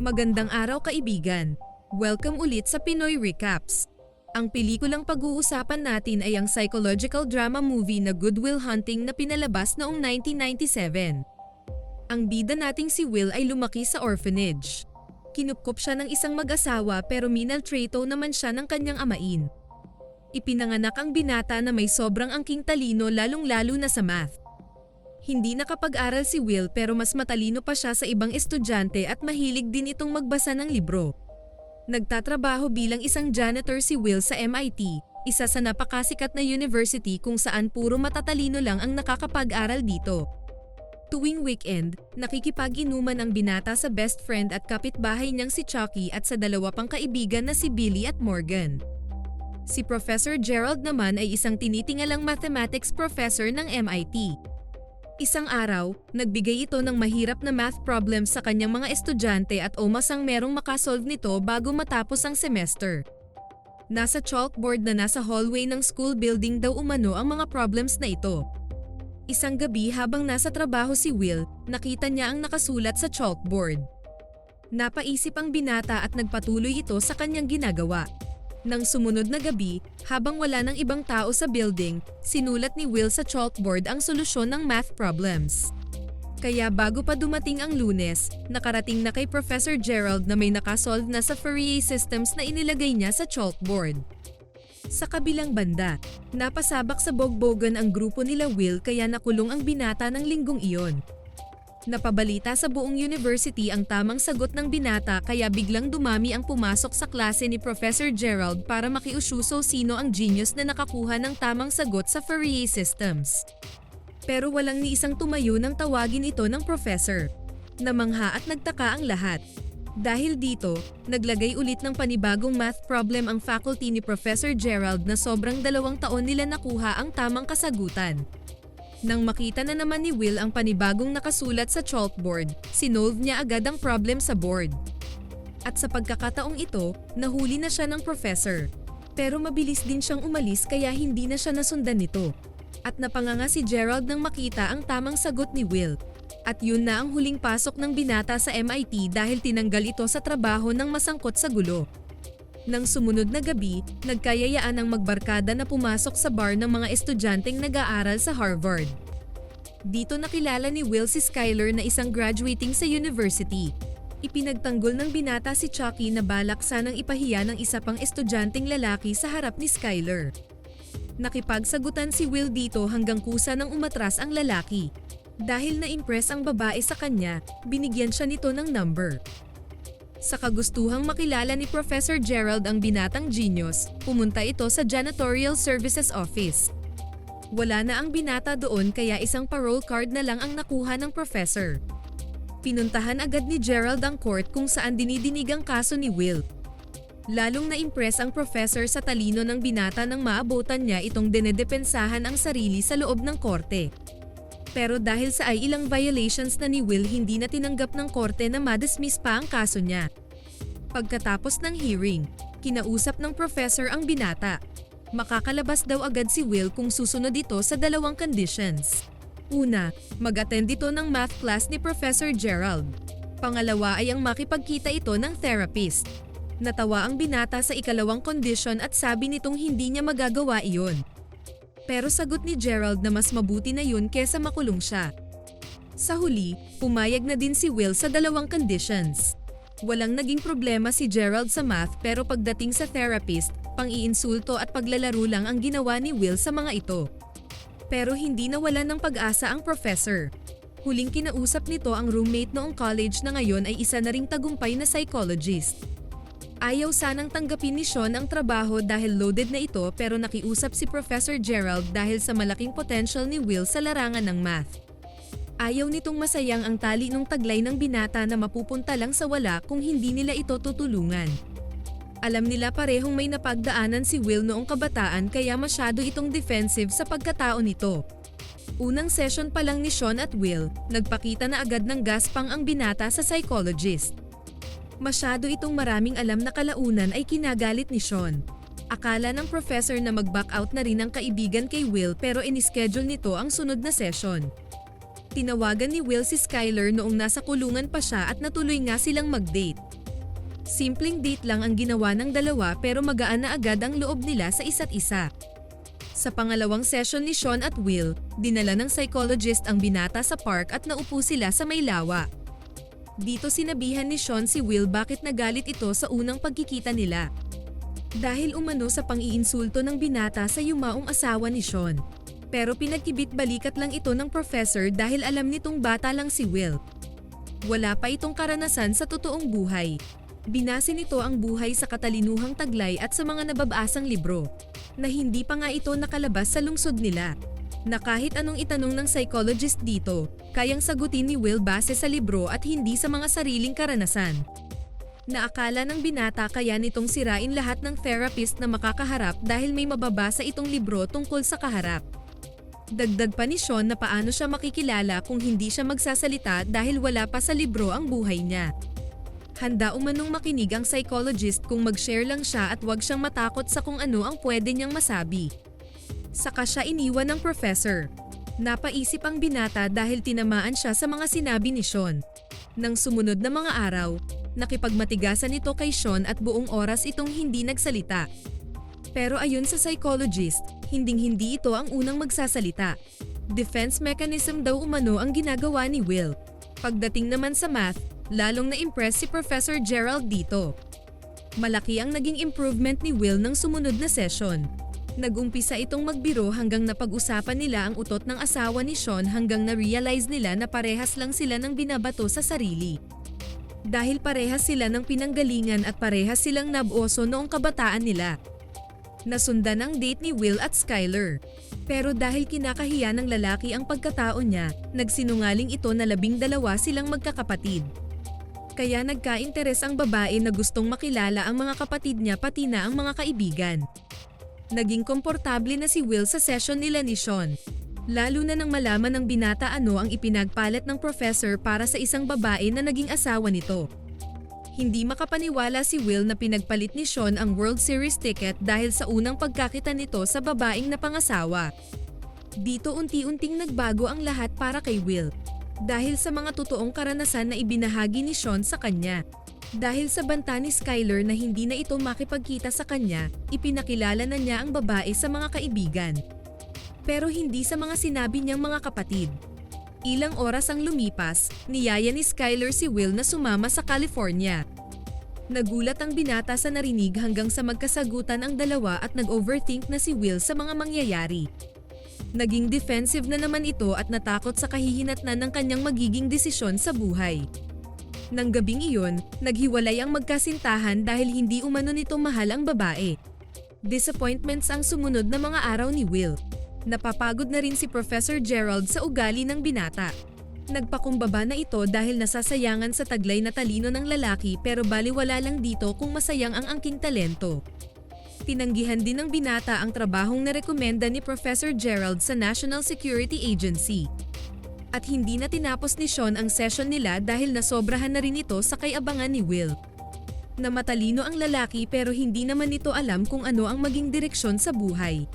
Magandang araw kaibigan. Welcome ulit sa Pinoy Recaps. Ang pelikulang pag-uusapan natin ay ang psychological drama movie na Good Will Hunting na pinalabas noong 1997. Ang bida nating si Will ay lumaki sa orphanage. Kinupkop siya ng isang mag-asawa pero minaltrato naman siya ng kanyang amain. Ipinanganak ang binata na may sobrang angking talino lalong-lalo na sa math. Hindi nakapag-aral si Will pero mas matalino pa siya sa ibang estudyante at mahilig din itong magbasa ng libro. Nagtatrabaho bilang isang janitor si Will sa MIT, isa sa napakasikat na university kung saan puro matatalino lang ang nakakapag-aral dito. Tuwing weekend, nakikipag-inuman ang binata sa best friend at kapitbahay niyang si Chucky at sa dalawa pang kaibigan na si Billy at Morgan. Si Professor Gerald naman ay isang tinitingalang mathematics professor ng MIT. Isang araw, nagbigay ito ng mahirap na math problems sa kanyang mga estudyante at umasang merong makasolve nito bago matapos ang semester. Nasa chalkboard na nasa hallway ng school building daw umano ang mga problems na ito. Isang gabi habang nasa trabaho si Will, nakita niya ang nakasulat sa chalkboard. Napaisip ang binata at nagpatuloy ito sa kanyang ginagawa. Nang sumunod na gabi, habang wala ng ibang tao sa building, sinulat ni Will sa chalkboard ang solusyon ng math problems. Kaya bago pa dumating ang lunes, nakarating na kay Professor Gerald na may nakasolve na sa Fourier systems na inilagay niya sa chalkboard. Sa kabilang banda, napasabak sa bogbogan ang grupo nila Will kaya nakulong ang binata ng linggong iyon. Napabalita sa buong university ang tamang sagot ng binata kaya biglang dumami ang pumasok sa klase ni Professor Gerald para makiusyuso sino ang genius na nakakuha ng tamang sagot sa Fourier systems. Pero walang ni isang tumayo nang tawagin ito ng professor. Namangha at nagtaka ang lahat. Dahil dito, naglagay ulit ng panibagong math problem ang faculty ni Professor Gerald na sobrang dalawang taon nila nakuha ang tamang kasagutan. Nang makita na naman ni Will ang panibagong nakasulat sa chalkboard, sinolve niya agad ang problem sa board. At sa pagkakataong ito, nahuli na siya ng professor. Pero mabilis din siyang umalis kaya hindi na siya nasundan nito. At napanganga si Gerald nang makita ang tamang sagot ni Will. At yun na ang huling pasok ng binata sa MIT dahil tinanggal ito sa trabaho ng masangkot sa gulo. Nang sumunod na gabi, nagkayayaan ang magbarkada na pumasok sa bar ng mga estudyanteng nag-aaral sa Harvard. Dito nakilala ni Will si Skyler na isang graduating sa university. Ipinagtanggol ng binata si Chucky na balak sanang ipahiya ng isa pang estudyanteng lalaki sa harap ni Skyler. Nakipagsagutan si Will dito hanggang kusa nang umatras ang lalaki. Dahil na-impress ang babae sa kanya, binigyan siya nito ng number. Sa kagustuhang makilala ni Professor Gerald ang binatang genius, pumunta ito sa Janitorial Services Office. Wala na ang binata doon kaya isang parole card na lang ang nakuha ng professor. Pinuntahan agad ni Gerald ang court kung saan dinidinig ang kaso ni Will. Lalong na-impress ang professor sa talino ng binata nang maabutan niya itong dinedepensahan ang sarili sa loob ng korte. Pero dahil sa ay ilang violations na ni Will hindi na tinanggap ng korte na madismiss pa ang kaso niya. Pagkatapos ng hearing, kinausap ng professor ang binata. Makakalabas daw agad si Will kung susunod ito sa dalawang conditions. Una, mag-attend ito ng math class ni Professor Gerald. Pangalawa ay ang makipagkita ito ng therapist. Natawa ang binata sa ikalawang condition at sabi nitong hindi niya magagawa iyon. Pero sagot ni Gerald na mas mabuti na yun kesa makulong siya. Sa huli, pumayag na din si Will sa dalawang conditions. Walang naging problema si Gerald sa math pero pagdating sa therapist, pang-iinsulto at paglalaro lang ang ginawa ni Will sa mga ito. Pero hindi nawala ng pag-asa ang professor. Huling kinausap nito ang roommate noong college na ngayon ay isa na ring tagumpay na psychologist. Ayaw sanang tanggapin ni Sean ang trabaho dahil loaded na ito pero nakiusap si Professor Gerald dahil sa malaking potential ni Will sa larangan ng math. Ayaw nitong masayang ang tali ng taglay ng binata na mapupunta lang sa wala kung hindi nila ito tutulungan. Alam nila parehong may napagdaanan si Will noong kabataan kaya masyado itong defensive sa pagkatao nito. Unang session pa lang ni Sean at Will, nagpakita na agad ng gaspang ang binata sa psychologist. Masyado itong maraming alam na kalaunan ay kinagalit ni Sean. Akala ng professor na mag-back out na rin ang kaibigan kay Will pero inischedule nito ang sunod na session. Tinawagan ni Will si Skyler noong nasa kulungan pa siya at natuloy nga silang mag-date. Simpleng date lang ang ginawa ng dalawa pero magaan na agad ang loob nila sa isa't isa. Sa pangalawang session ni Sean at Will, dinala ng psychologist ang binata sa park at naupo sila sa may lawa. Dito sinabihan ni Sean si Will bakit nagalit ito sa unang pagkikita nila. Dahil umano sa pang-iinsulto ng binata sa yumaong asawa ni Sean. Pero pinagkibit balikat lang ito ng professor dahil alam nitong bata lang si Will. Wala pa itong karanasan sa totoong buhay. Binase nito ang buhay sa katalinuhang taglay at sa mga nababasang libro, na hindi pa nga ito nakalabas sa lungsod nila. Na kahit anong itanong ng psychologist dito, kayang sagutin ni Will base sa libro at hindi sa mga sariling karanasan. Naakala ng binata kaya nitong sirain lahat ng therapist na makakaharap dahil may mababasa itong libro tungkol sa kaharap. Dagdag pa ni Sean na paano siya makikilala kung hindi siya magsasalita dahil wala pa sa libro ang buhay niya. Handa umanong makinig ang psychologist kung mag-share lang siya at wag siyang matakot sa kung ano ang pwede niyang masabi. Saka siya iniwan ng professor. Napaisip ang binata dahil tinamaan siya sa mga sinabi ni Sean. Nang sumunod na mga araw, nakipagmatigasan ito kay Sean at buong oras itong hindi nagsalita. Pero ayon sa psychologist, hinding-hindi ito ang unang magsasalita. Defense mechanism daw umano ang ginagawa ni Will. Pagdating naman sa math, lalong na-impress si Professor Gerald dito. Malaki ang naging improvement ni Will ng sumunod na session. Nagumpisa itong magbiro hanggang napag-usapan nila ang utot ng asawa ni Sean hanggang na-realize nila na parehas lang sila ng binabato sa sarili. Dahil parehas sila ng pinanggalingan at parehas silang naboso noong kabataan nila. Nasundan ang date ni Will at Skyler. Pero dahil kinakahiya ng lalaki ang pagkatao niya, nagsinungaling ito na labing dalawa silang magkakapatid. Kaya nagka-interes ang babae na gustong makilala ang mga kapatid niya pati na ang mga kaibigan. Naging komportable na si Will sa session nila ni Sean. Lalo na nang malaman ng binata ano ang ipinagpalit ng professor para sa isang babae na naging asawa nito. Hindi makapaniwala si Will na pinagpalit ni Sean ang World Series ticket dahil sa unang pagkakita nito sa babaeng napangasawa. Dito unti-unting nagbago ang lahat para kay Will. Dahil sa mga totoong karanasan na ibinahagi ni Sean sa kanya. Dahil sa banta ni Skyler na hindi na ito makipagkita sa kanya, ipinakilala na niya ang babae sa mga kaibigan. Pero hindi sa mga sinabi niyang mga kapatid. Ilang oras ang lumipas, niyaya ni Skyler si Will na sumama sa California. Nagulat ang binata sa narinig hanggang sa magkasagutan ang dalawa at nag-overthink na si Will sa mga mangyayari. Naging defensive na naman ito at natakot sa kahihinatnan ng kanyang magiging desisyon sa buhay. Nang gabing iyon, naghiwalay ang magkasintahan dahil hindi umano nito mahal ang babae. Disappointments ang sumunod na mga araw ni Will. Napapagod na rin si Professor Gerald sa ugali ng binata. Nagpakumbaba na ito dahil nasasayangan sa taglay na talino ng lalaki pero baliwala lang dito kung masayang ang angking talento. Tinanggihan din ng binata ang trabahong narekomenda ni Professor Gerald sa National Security Agency. At hindi na tinapos ni Sean ang session nila dahil nasobrahan na rin ito sa kayabangan ni Will. Na matalino ang lalaki pero hindi naman ito alam kung ano ang maging direksyon sa buhay.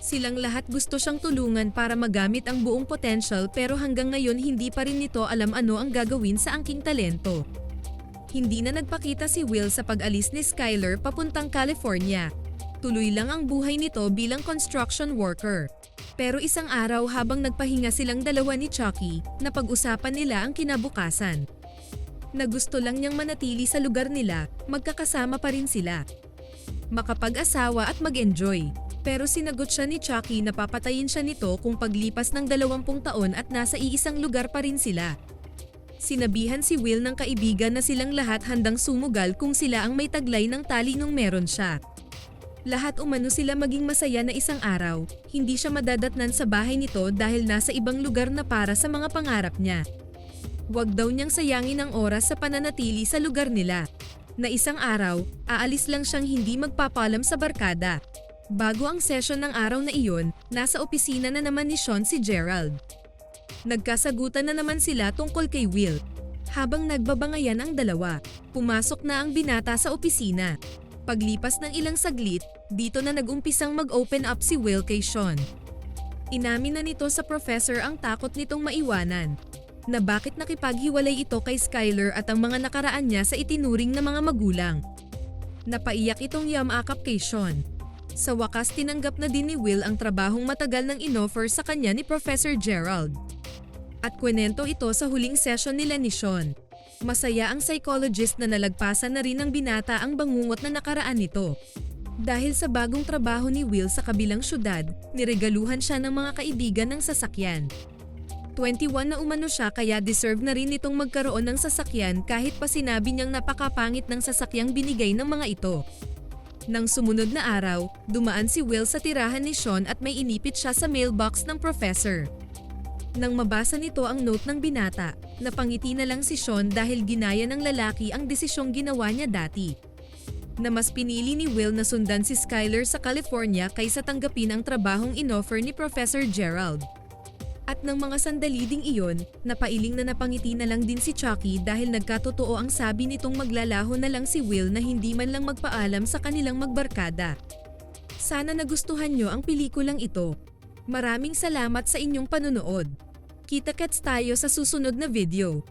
Silang lahat gusto siyang tulungan para magamit ang buong potential pero hanggang ngayon hindi pa rin nito alam ano ang gagawin sa angking talento. Hindi na nagpakita si Will sa pag-alis ni Skyler papuntang California. Tuloy lang ang buhay nito bilang construction worker. Pero isang araw habang nagpahinga silang dalawa ni Chucky, napag-usapan nila ang kinabukasan. Na gusto lang niyang manatili sa lugar nila, magkakasama pa rin sila. Makapag-asawa at mag-enjoy. Pero sinagot siya ni Chucky na papatayin siya nito kung paglipas ng 20 taon at nasa iisang lugar pa rin sila. Sinabihan si Will ng kaibigan na silang lahat handang sumugal kung sila ang may taglay ng tali nung meron siya. Lahat umano sila maging masaya na isang araw, hindi siya madadatnan sa bahay nito dahil nasa ibang lugar na para sa mga pangarap niya. Huwag daw niyang sayangin ang oras sa pananatili sa lugar nila. Na isang araw, aalis lang siyang hindi magpapalam sa barkada. Bago ang session ng araw na iyon, nasa opisina na naman ni Sean si Gerald. Nagkasagutan na naman sila tungkol kay Will. Habang nagbabangayan ang dalawa, pumasok na ang binata sa opisina. Paglipas ng ilang saglit, dito na nag-umpisang mag-open up si Will kay Sean. Inamin na nito sa professor ang takot nitong maiwanan. Na bakit nakipaghiwalay ito kay Skyler at ang mga nakaraan niya sa itinuring na mga magulang. Napaiyak itong yamakap kay Sean. Sa wakas tinanggap na din ni Will ang trabahong matagal nang inoffer sa kanya ni Professor Gerald. At kwenento ito sa huling session nila ni Sean. Masaya ang psychologist na nalagpasan na rin ng binata ang bangungot na nakaraan nito. Dahil sa bagong trabaho ni Will sa kabilang syudad, niregaluhan siya ng mga kaibigan ng sasakyan. 21 na umano siya kaya deserve na rin itong magkaroon ng sasakyan kahit pa sinabi niyang napakapangit ng sasakyang binigay ng mga ito. Nang sumunod na araw, dumaan si Will sa tirahan ni Sean at may inipit siya sa mailbox ng professor. Nang mabasa nito ang note ng binata, napangiti na lang si Sean dahil ginaya ng lalaki ang desisyong ginawa niya dati. Na mas pinili ni Will na sundan si Skyler sa California kaysa tanggapin ang trabahong inoffer ni Professor Gerald. At ng mga sandali ding iyon, napailing na napangiti na lang din si Chucky dahil nagkatotoo ang sabi nitong maglalaho na lang si Will na hindi man lang magpaalam sa kanilang magbarkada. Sana nagustuhan nyo ang pelikulang ito. Maraming salamat sa inyong panunood. Kita-kits tayo sa susunod na video.